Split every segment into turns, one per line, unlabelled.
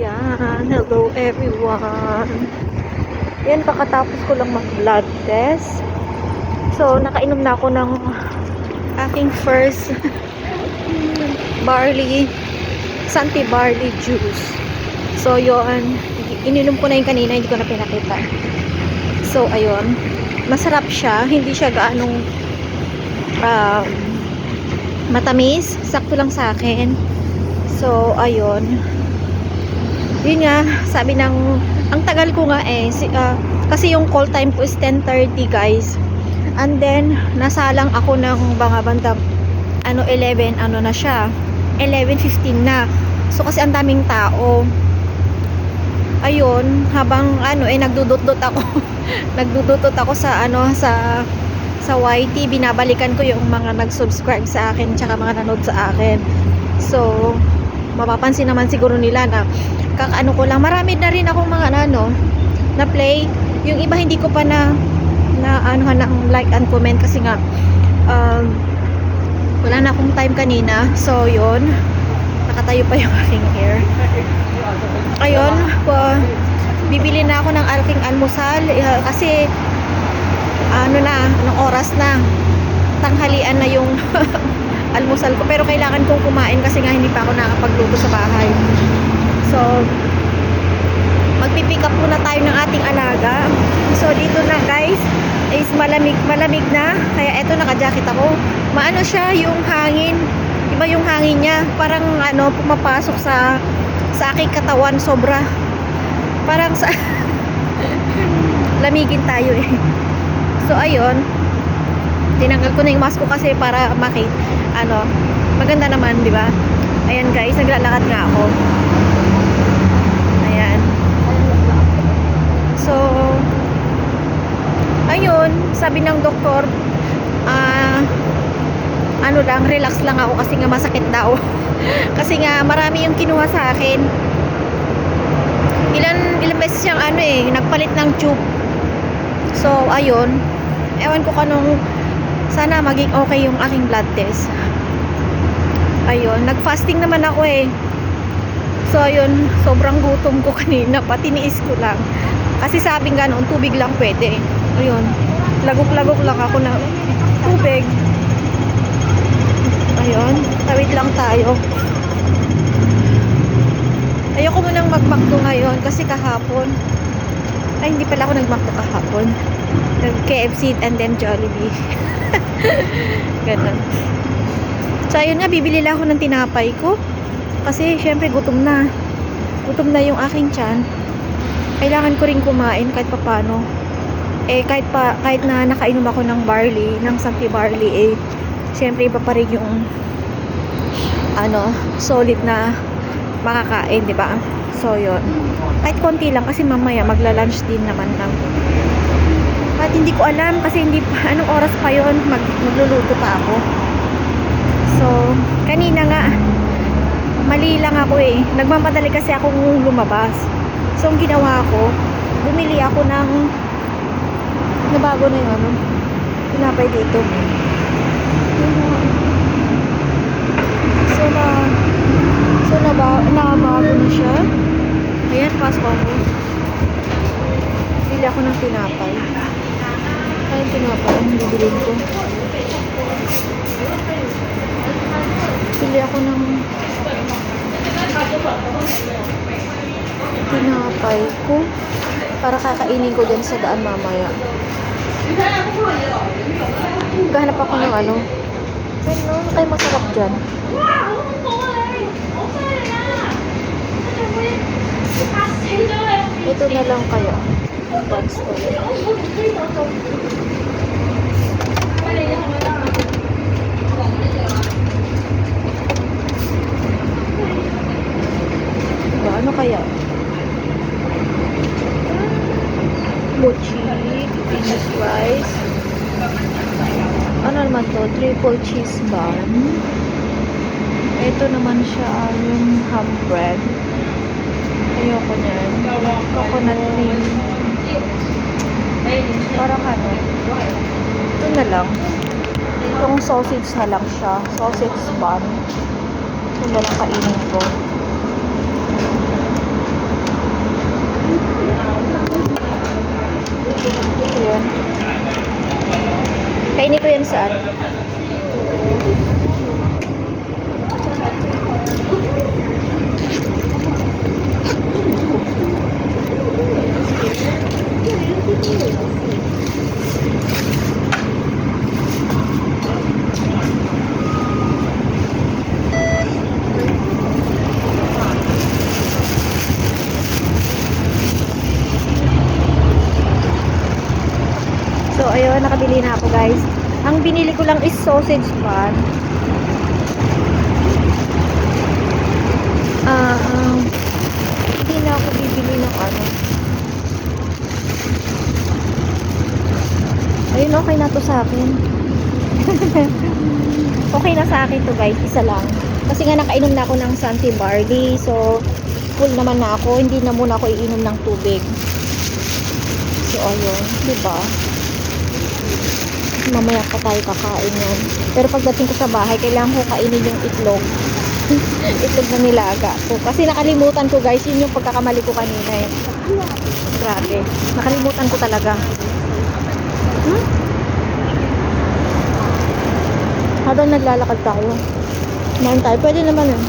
Yan, hello everyone. Yan, kakatapos ko lang mag-blood test. So, nakainom na ako ng aking first barley, Santi barley juice. So, yun. Ininom ko na yung kanina, hindi ko na pinakita. So, ayun. Masarap siya. Hindi siya gaanong um, matamis. Sakto lang sa akin. So, ayun. Yun nga, sabi ng, ang tagal ko nga eh, si, ah, kasi yung call time ko is 10.30 guys. And then, nasalang ako ng mga bandang, ano, 11, ano na siya, 11.15 na. So, kasi ang daming tao. Ayun, habang, ano, eh, nagdudot-dot ako. nagdudot ako sa, ano, sa, sa YT, binabalikan ko yung mga nag-subscribe sa akin, tsaka mga nanood sa akin. So, mapapansin naman siguro nila na kakaano ko lang. Marami na rin akong mga ano na play. Yung iba hindi ko pa na na ano ng like and comment kasi nga um, wala na akong time kanina. So yun. Nakatayo pa yung aking hair. Ayun po, bibili na ako ng aking almusal. Eh, kasi ano na anong oras na? Tanghalian na yung almusal ko. Pero kailangan kong kumain kasi nga hindi pa ako nakapagluto sa bahay so magpipick up muna tayo ng ating alaga. So dito na guys is malamig malamig na. Kaya eto naka-jacket ako. Maano siya yung hangin. Iba yung hangin niya. Parang ano pumapasok sa sa aking katawan sobra. Parang sa lamigin tayo eh. So ayun. Tinanggal ko na yung mask ko kasi para makit ano maganda naman di ba? Ayan guys naglalakad nga ako ayan so ayun sabi ng doktor ah ano lang relax lang ako kasi nga masakit daw. Kasi nga marami yung kinuha sa akin. Ilan ilan beses siyang ano eh nagpalit ng tube. So ayun. Ewan ko kanong sana maging okay yung aking blood test. Ayun nag-fasting naman ako eh. So ayun sobrang gutom ko kanina pati niis ko lang kasi sabi nga noon tubig lang pwede ayun lagok-lagok lang ako na tubig ayun tawid lang tayo ayoko munang magmakdo ngayon kasi kahapon ay hindi pala ako nagmakdo kahapon nag KFC and then Jollibee Ganun. So, ayun nga, bibili lang ako ng tinapay ko. Kasi, syempre, gutom na. Gutom na yung aking tiyan. Kailangan ko rin kumain kahit papano. Eh, kahit, pa, kahit na nakainom ako ng barley, ng santi barley, eh, syempre, iba pa rin yung ano, solid na makakain, di ba? So, yun. Kahit konti lang, kasi mamaya magla-lunch din naman ng at hindi ko alam kasi hindi anong oras pa yon mag, magluluto pa ako. So, kanina nga mali lang ako eh. Nagmamadali kasi akong lumabas. So, ang ginawa ko, bumili ako ng nabago na yung ano, tinapay dito. So, na so, naba, nabago na siya. Ayan, pasok ako. Bili ako ng tinapay. Ayun, tinapay ang bibilin ko. Bili ako ng tinapay ko para kakainin ko dyan sa daan mamaya. Gahanap ako ng ano. Ano, ano kayo masarap dyan? Ito na lang kaya. Box ko. Diba? Ano kaya? Mochi, Venus rice. Ano naman to? Triple cheese bun. Ito naman siya ah, yung ham bread. Ayoko niyan. Coconut cream. Parang ano. Ito na lang. Itong sausage na lang siya. Sausage bun. Ito na lang kainin ko. Kainin ko yan saan? So, ayun, nakabili na ako, guys. Ang binili ko lang is sausage bun. Ah, um, hindi na ako bibili ng ano. Ayun, okay na to sa akin. okay na sa akin to, guys. Isa lang. Kasi nga nakainom na ako ng Santi Barley. So, full naman na ako. Hindi na muna ako iinom ng tubig. So, ayun. Diba? Mamaya pa tayo kakain yan. Pero pagdating ko sa bahay, kailangan ko kainin yung itlog. itlog na nilaga ko. Kasi nakalimutan ko guys, yun yung pagkakamali ko kanina eh. Grabe. Nakalimutan ko talaga. Hmm? Habang naglalakad tayo. Kumain tayo. Pwede naman eh.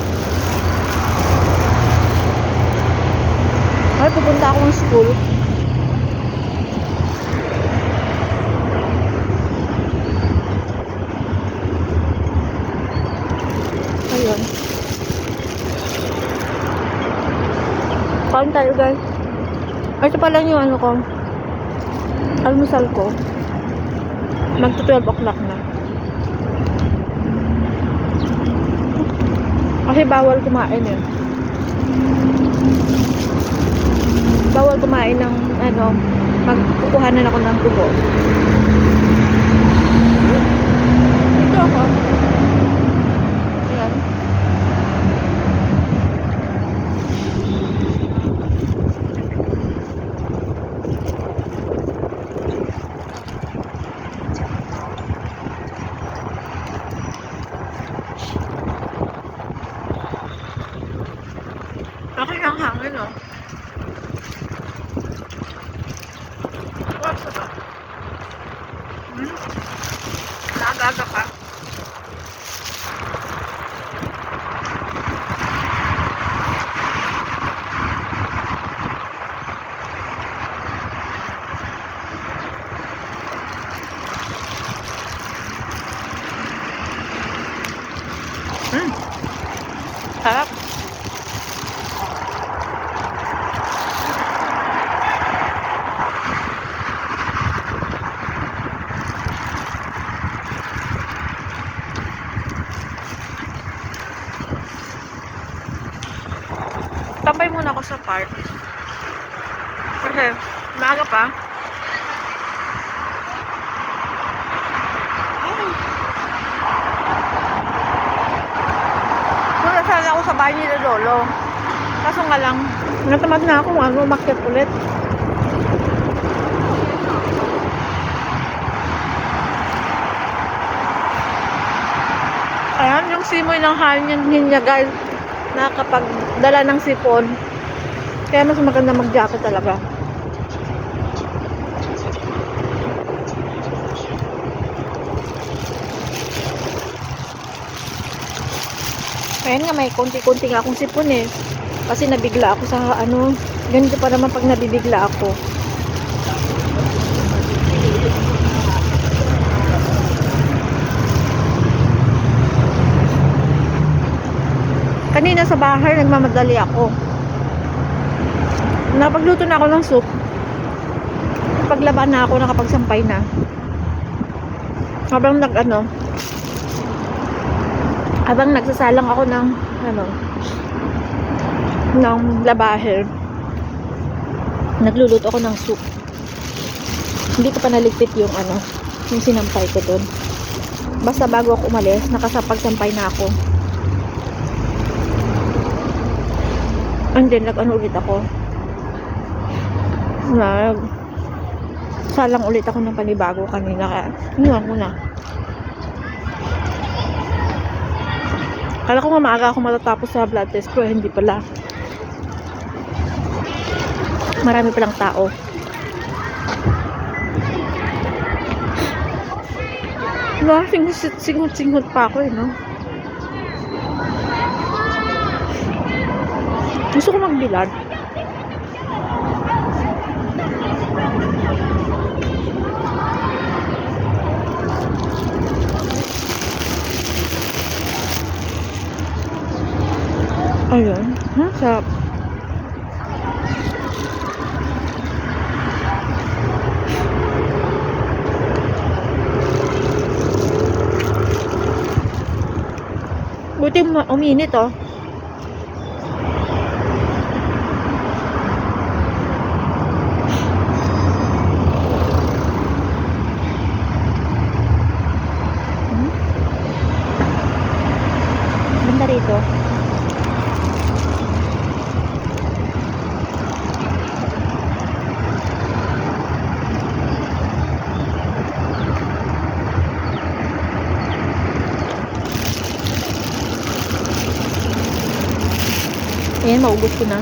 Ay, pupunta ako ng school. Ayun. Kain tayo guys. Ito pala yung ano ko. Almusal ko. Magto 12 o'clock na. Kasi bawal kumain eh. Bawal kumain ng ano, magkukuhanan ako ng dugo. Ito ako. Ayan. Okay ang hangin, oh. What's up? Hmm? Nagaga ka? Hmm. Sarap. Tambay muna ako sa park. Kasi, maaga pa. Muna sana ako sa bahay nila Lolo. Kaso nga lang, natamad na ako ano, umakyat ulit. Ayan, yung simoy ng hangin niya guys, nakakapagdala ng sipon. Kaya mas maganda mag-jacket talaga. Ayan nga, may konti-konti nga akong sipon eh. Kasi nabigla ako sa ano, ganito pa naman pag nabibigla ako. Kanina sa bahay, nagmamadali ako. Napagluto na ako ng soup. Paglaba na ako, nakapagsampay na. Habang nag ano, habang nagsasalang ako ng ano, ng labahe, nagluluto ako ng soup. Hindi ko pa naligpit yung ano, yung sinampay ko doon. Basta bago ako umalis, nakasapagsampay na ako. And then, nag-ano ulit ako. Nag, salang ulit ako ng panibago kanina. Kaya, inuwan ko na. Kala ko nga maaga ako matatapos sa blood test ko, eh, hindi pala. Marami palang tao. Wala, singot, singot, singot pa ako eh, no? Gusto ko magbilad. Ayun. Ha? Sarap. Buti uminit oh. Ayan, maubos ko na.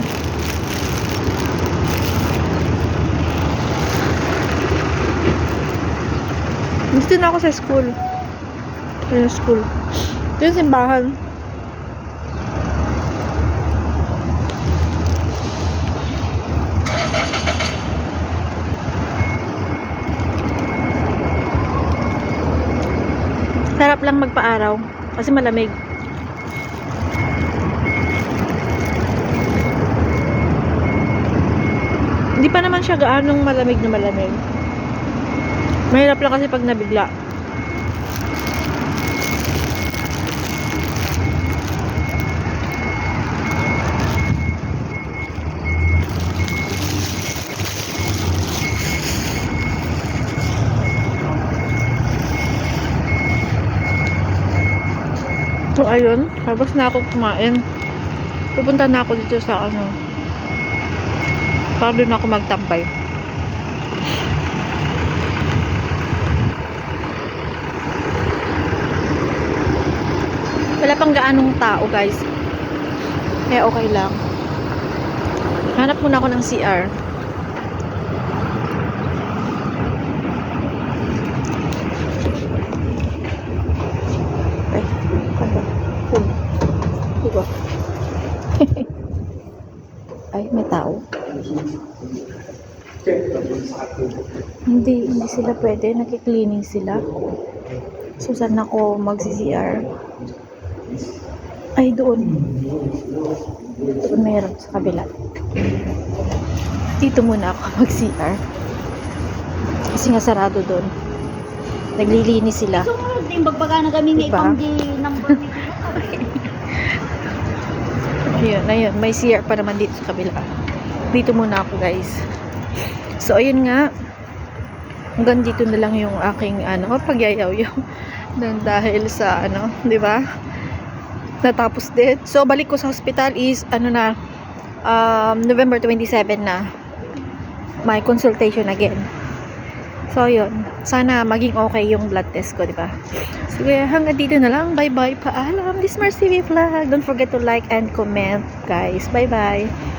Gusto na ako sa school. Sa school. Ito yung simbahan. Sarap lang magpa-araw kasi malamig. Hindi pa naman siya gaanong malamig na malamig. Mahirap lang kasi pag nabigla. So, ayun. Tapos na ako kumain. Pupunta na ako dito sa ano. Para doon ako magtambay. Wala pang gaanong tao, guys. Kaya okay lang. Hanap muna ako ng CR. Ay, ano? Hum. Diba? Ay, may tao. Hindi, hindi sila pwede. Nakikleaning sila. So, saan ako mag-CR? Ay, doon. Doon meron sa kabila. Dito muna ako mag-CR. Kasi nga sarado doon. Naglilinis sila.
Sumunod din bagbaga na kami
Diba?
nga di number
Ayun, ayun. May CR pa naman dito sa kabila. Dito muna ako, guys. So, ayun nga. Hanggang dito na lang yung aking, ano, pagyayaw-yaw. Nang dahil sa, ano, di ba? Natapos din. So, balik ko sa hospital is, ano na, um, November 27 na. My consultation again. So, yun. Sana maging okay yung blood test ko, di ba? Sige, hanggang dito na lang. Bye-bye. Paalam. This is Mercy V Vlog. Don't forget to like and comment, guys. Bye-bye.